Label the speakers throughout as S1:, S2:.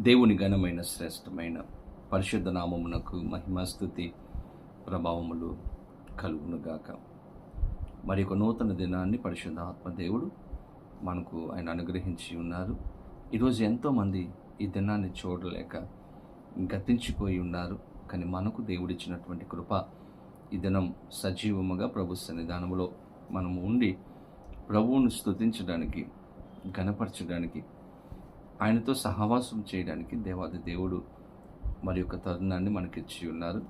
S1: దేవుని ఘనమైన శ్రేష్టమైన పరిశుద్ధ నామమునకు మహిమస్థుతి ప్రభావములు కలుగునుగాక. మరి ఒక నూతన దినాన్ని పరిశుద్ధ ఆత్మదేవుడు మనకు ఆయన అనుగ్రహించి ఉన్నారు. ఈరోజు ఎంతోమంది ఈ దినాన్ని చూడలేక గతించిపోయి ఉన్నారు. కానీ మనకు దేవుడిచ్చినటువంటి కృప ఈ దినం సజీవముగా ప్రభు సన్నిధానములో మనము ఉండి ప్రభువును స్తుతించడానికి గణపరచడానికి ఆయనతో సహవాసం చేయడానికి దేవాది దేవుడు మరి యొక్క తరుణాన్ని మనకిచ్చి ఉన్నారు.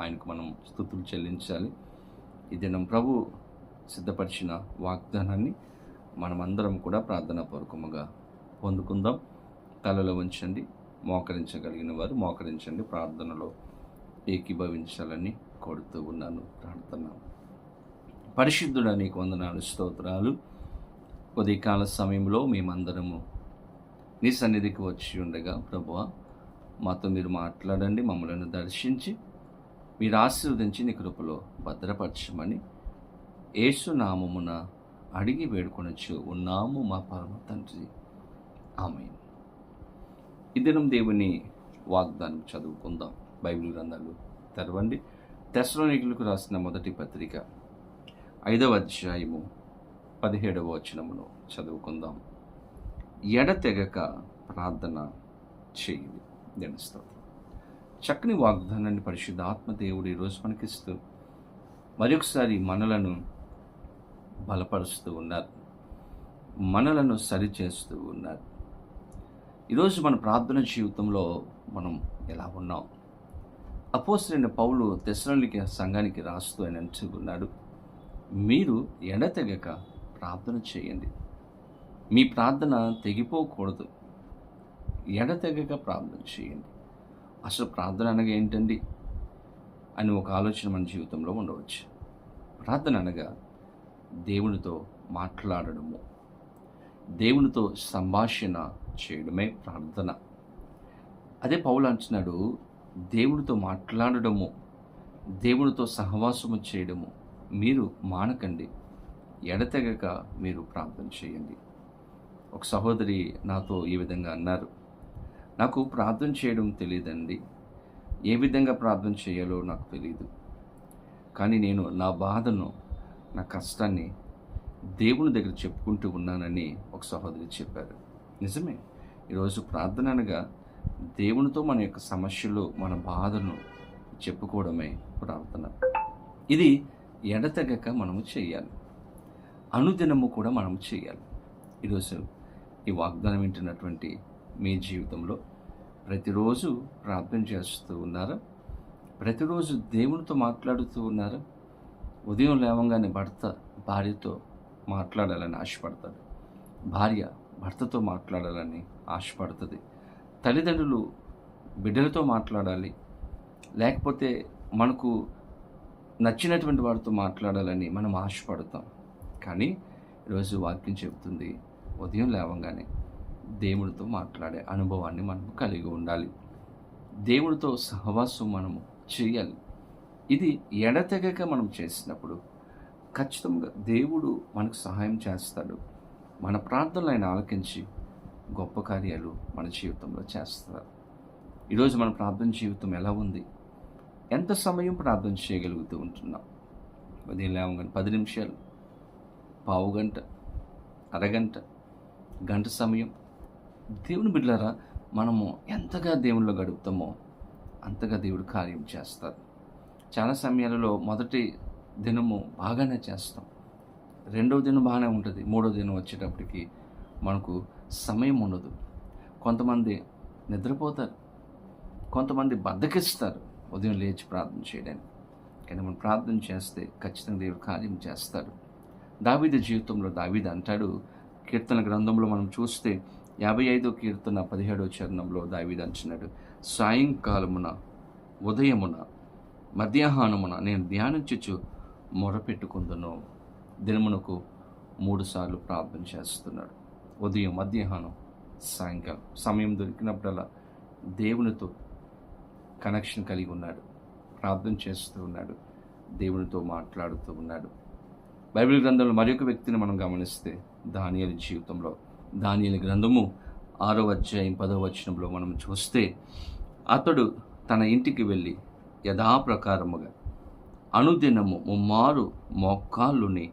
S1: ఆయనకు మనం స్థుతులు చెల్లించాలి. ఈ దినం ప్రభు సిద్ధపరిచిన వాగ్దానాన్ని మనమందరం కూడా ప్రార్థనాపూర్వకముగా పొందుకుందాం. కళలో ఉంచండి మోకరించగలిగిన వారు మోకరించండి. ప్రార్థనలో ఏకీభవించాలని కోరుతూ ఉన్నాను ప్రార్థన పరిశుద్ధుడ నీకు వందనాలు స్తోత్రాలు. ఉదయకాల సమయంలో మేమందరము నీ సన్నిధికి వచ్చి ఉండగా ప్రభువ మాతో మీరు మాట్లాడండి మమ్మల్ని దర్శించి మీరు ఆశీర్వదించి నీ కృపలో భద్రపరచమని ఏసునామమున అడిగి వేడుకొనొచ్చు ఉన్నాము మా పరమ తండ్రి. ఆమె ఇద్దరం దేవుని వాగ్దానం చదువుకుందాం. బైబిల్ గ్రంథాలు తెరవండి. దశలోనికులకు రాసిన మొదటి పత్రిక ఐదవ అధ్యాయము పదిహేడవ వచనమును చదువుకుందాం. ఎడతెగక ప్రార్థన చేయండి. దినస్తోత్రం చక్కని వాగ్దానాన్ని పరిశుద్ధ ఆత్మదేవుడు ఈరోజు మనకిస్తూ మరొకసారి మనలను బలపరుస్తూ ఉన్నారు. మనలను సరిచేస్తూ ఉన్నారు. ఈరోజు మన ప్రార్థన జీవితంలో మనం ఎలా ఉన్నాం? అపోసరైన పౌలు తెసరానికి సంఘానికి రాస్తూ ఆయన అంటున్నాడు మీరు ఎడతెగక ప్రార్థన చేయండి. మీ ప్రార్థన తెగిపోకూడదు. ఎడతెగక ప్రార్థన చేయండి. అసలు ప్రార్థన అనగా ఏంటండి? అని ఒక ఆలోచన మన జీవితంలో ఉండవచ్చు. ప్రార్థన అనగా దేవునితో మాట్లాడడము. దేవునితో సంభాషణ చేయడమే ప్రార్థన. అదే పౌలు అంటున్నాడు దేవునితో మాట్లాడడము దేవునితో సహవాసము చేయడము మీరు మానకండి. ఎడతెగక మీరు ప్రార్థన చేయండి. ఒక సహోదరి నాతో ఈ విధంగా అన్నారు. నాకు ప్రార్థన చేయడం తెలియదండి ఏ విధంగా ప్రార్థన చేయాలో నాకు తెలియదు కానీ నేను నా బాధను నా కష్టాన్ని దేవుని దగ్గర చెప్పుకుంటూ ఉన్నానని ఒక సహోదరి చెప్పారు. నిజమే ఈరోజు ప్రార్థన అనగా దేవునితో మన యొక్క సమస్యలు మన బాధను చెప్పుకోవడమే ప్రార్థన. ఇది ఎడతెగక మనము చేయాలి. అనుదినము కూడా మనము చేయాలి. ఈరోజు ఈ వాగ్దానం వింటున్నటువంటి మీ జీవితంలో ప్రతిరోజు ప్రార్థన చేస్తూ ఉన్నారా? ప్రతిరోజు దేవునితో మాట్లాడుతూ ఉన్నారా? ఉదయం లేవంగానే భర్త భార్యతో మాట్లాడాలని ఆశపడతాడు. భార్య భర్తతో మాట్లాడాలని ఆశపడుతుంది. తల్లిదండ్రులు బిడ్డలతో మాట్లాడాలి. లేకపోతే మనకు నచ్చినటువంటి వారితో మాట్లాడాలని మనం ఆశపడతాం. కానీ ఈరోజు వాక్యం చెబుతుంది ఉదయం లేవగానే దేవుడితో మాట్లాడే అనుభవాన్ని మనం కలిగి ఉండాలి. దేవుడితో సహవాసం మనము చేయాలి. ఇది ఎడతెగక మనం చేసినప్పుడు ఖచ్చితంగా దేవుడు మనకు సహాయం చేస్తాడు. మన ప్రార్థనలు ఆయన ఆలకించి గొప్ప కార్యాలు మన జీవితంలో చేస్తారు. ఈరోజు మన ప్రార్థన జీవితం ఎలా ఉంది? ఎంత సమయం ప్రార్థన చేయగలుగుతూ ఉంటున్నాం? ఉదయం లేవగానే పది నిమిషాలు పావు గంట అరగంట గంట సమయం. దేవుని బిడ్డలారా మనము ఎంతగా దేవునిలో గడుపుతామో అంతగా దేవుడు కార్యం చేస్తారు చాలా సమయాలలో మొదటి దినము బాగానే చేస్తాం. రెండవ దినం బాగానే ఉంటుంది. మూడో దినం వచ్చేటప్పటికి మనకు సమయం ఉండదు. కొంతమంది నిద్రపోతారు. కొంతమంది బద్దకిస్తారు ఉదయం లేచి ప్రార్థన చేయడానికి. కానీ మనం ప్రార్థన చేస్తే ఖచ్చితంగా దేవుడు కార్యం చేస్తాడు. దావీద జీవితంలో దావీద అంటాడు కీర్తన గ్రంథంలో మనం చూస్తే యాభై ఐదో కీర్తన పదిహేడో చరణంలో దావిదంచినాడు సాయంకాలమున ఉదయమున మధ్యాహ్నమున నేను ధ్యానించుచు మొరపెట్టుకుందును. దినమునకు మూడుసార్లు ప్రార్థన చేస్తున్నాడు. ఉదయం మధ్యాహ్నం సాయంకాలం. సమయం దొరికినప్పుడల్లా దేవునితో కనెక్షన్ కలిగి ఉన్నాడు ప్రార్థన చేస్తూ ఉన్నాడు దేవునితో మాట్లాడుతూ ఉన్నాడు. బైబిల్ గ్రంథంలో మరొక వ్యక్తిని మనం గమనిస్తే దానియలు జీవితంలో. దానియలు గ్రంథము ఆరో అధ్యాయం పదో వచనంలో మనం చూస్తే అతడు తన ఇంటికి వెళ్ళి యథాప్రకారముగా అనుదినము ముమ్మారు మోక్కాళ్ళుని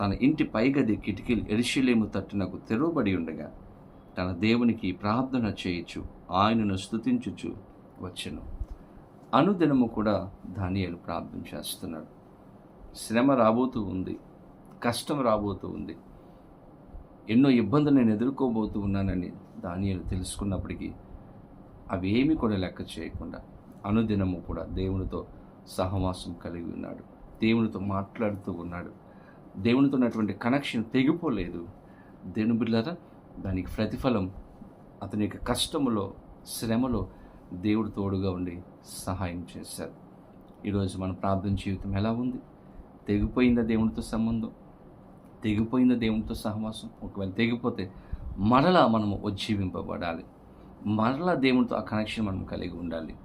S1: తన ఇంటి పైగది కిటికీలు ఎరిశిలేము తట్టునకు తెరవబడి ఉండగా తన దేవునికి ప్రార్థన చేయొచ్చు ఆయనను స్థుతించుచు వచ్చెను. అనుదినము కూడా ధాన్యాలు ప్రార్థన చేస్తున్నాడు. శ్రమ రాబోతూ ఉంది. కష్టం రాబోతూ ఉంది. ఎన్నో ఇబ్బందులు నేను ఎదుర్కోబోతూ ఉన్నానని దానియలు తెలుసుకున్నప్పటికీ అవి ఏమీ కూడా లెక్క చేయకుండా అనుదినము కూడా దేవునితో సహవాసం కలిగి ఉన్నాడు. దేవునితో మాట్లాడుతూ ఉన్నాడు. దేవునితో ఉన్నటువంటి కనెక్షన్ తెగిపోలేదు. దేవుని బిడ్డారా దానికి ప్రతిఫలం అతని యొక్క కష్టములో శ్రమలో దేవుడు తోడుగా ఉండి సహాయం చేశారు ఈరోజు మన ప్రార్థన జీవితం ఎలా ఉంది? తెగిపోయిందా దేవునితో సంబంధం? తెగిపోయిన దేవునితో సహవాసం ఒకవేళ తెగిపోతే మరలా మనము ఉజ్జీవింపబడాలి మరలా దేవునితో ఆ కనెక్షన్ మనం కలిగి ఉండాలి.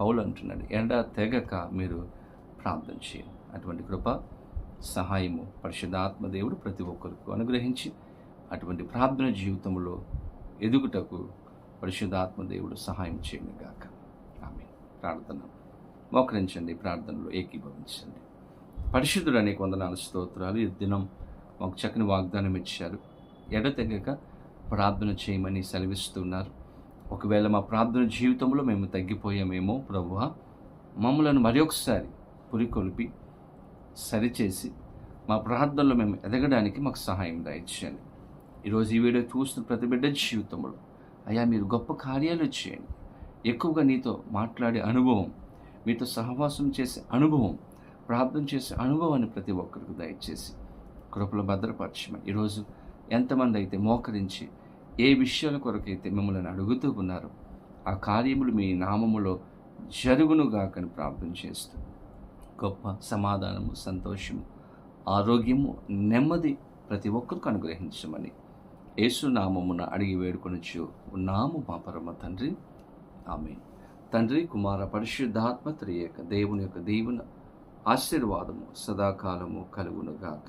S1: పౌలు అంటున్నాడు ఎండ తెగక మీరు ప్రార్థన చేయండి. అటువంటి కృప సహాయము పరిశుద్ధాత్మ దేవుడు ప్రతి ఒక్కరికి అనుగ్రహించి అటువంటి ప్రార్థన జీవితంలో ఎదుగుటకు పరిశుద్ధాత్మ దేవుడు సహాయం చేయండి గాక. ఆమె ప్రార్థన మోకరించండి ప్రార్థనలో ఏకీభవించండి. పరిశుద్ధుడు అనే వందనాలు స్తోత్రాలు. ఈ దినం మాకు చక్కని వాగ్దానం ఇచ్చారు. ఎడతెగక ప్రార్థన చేయమని సెలవిస్తున్నారు. ఒకవేళ మా ప్రార్థన జీవితంలో మేము తగ్గిపోయామేమో ప్రభువ మమ్మలను మరొకసారి పురికొల్పి సరిచేసి మా ప్రార్థనలో మేము ఎదగడానికి మాకు సహాయం దయచేయండి. ఈరోజు ఈ వీడియో చూస్తున్న ప్రతి బిడ్డ జీవితంలో అయ్యా మీరు గొప్ప కార్యాలు చేయండి. ఎక్కువగా నీతో మాట్లాడే అనుభవం మీతో సహవాసం చేసే అనుభవం ప్రార్థన చేసే అనుభవాన్ని ప్రతి ఒక్కరికి దయచేసి కృపలో భద్రపరచమని. ఈరోజు ఎంతమంది అయితే మోకరించి ఏ విషయాల కొరకైతే మిమ్మల్ని అడుగుతూ ఉన్నారో ఆ కార్యములు మీ నామములో జరుగునుగాకని ప్రార్థన చేస్తూ గొప్ప సమాధానము సంతోషము ఆరోగ్యము నెమ్మది ప్రతి ఒక్కరికి అనుగ్రహించమని యేసునామమున అడిగి వేడుకొనొచ్చు నాము మా పరమ తండ్రి. ఆమె తండ్రి కుమార పరిశుద్ధాత్మ త్రియేక దేవుని యొక్క దీవున ఆశీర్వాదము సదాకాలము కలుగునుగాక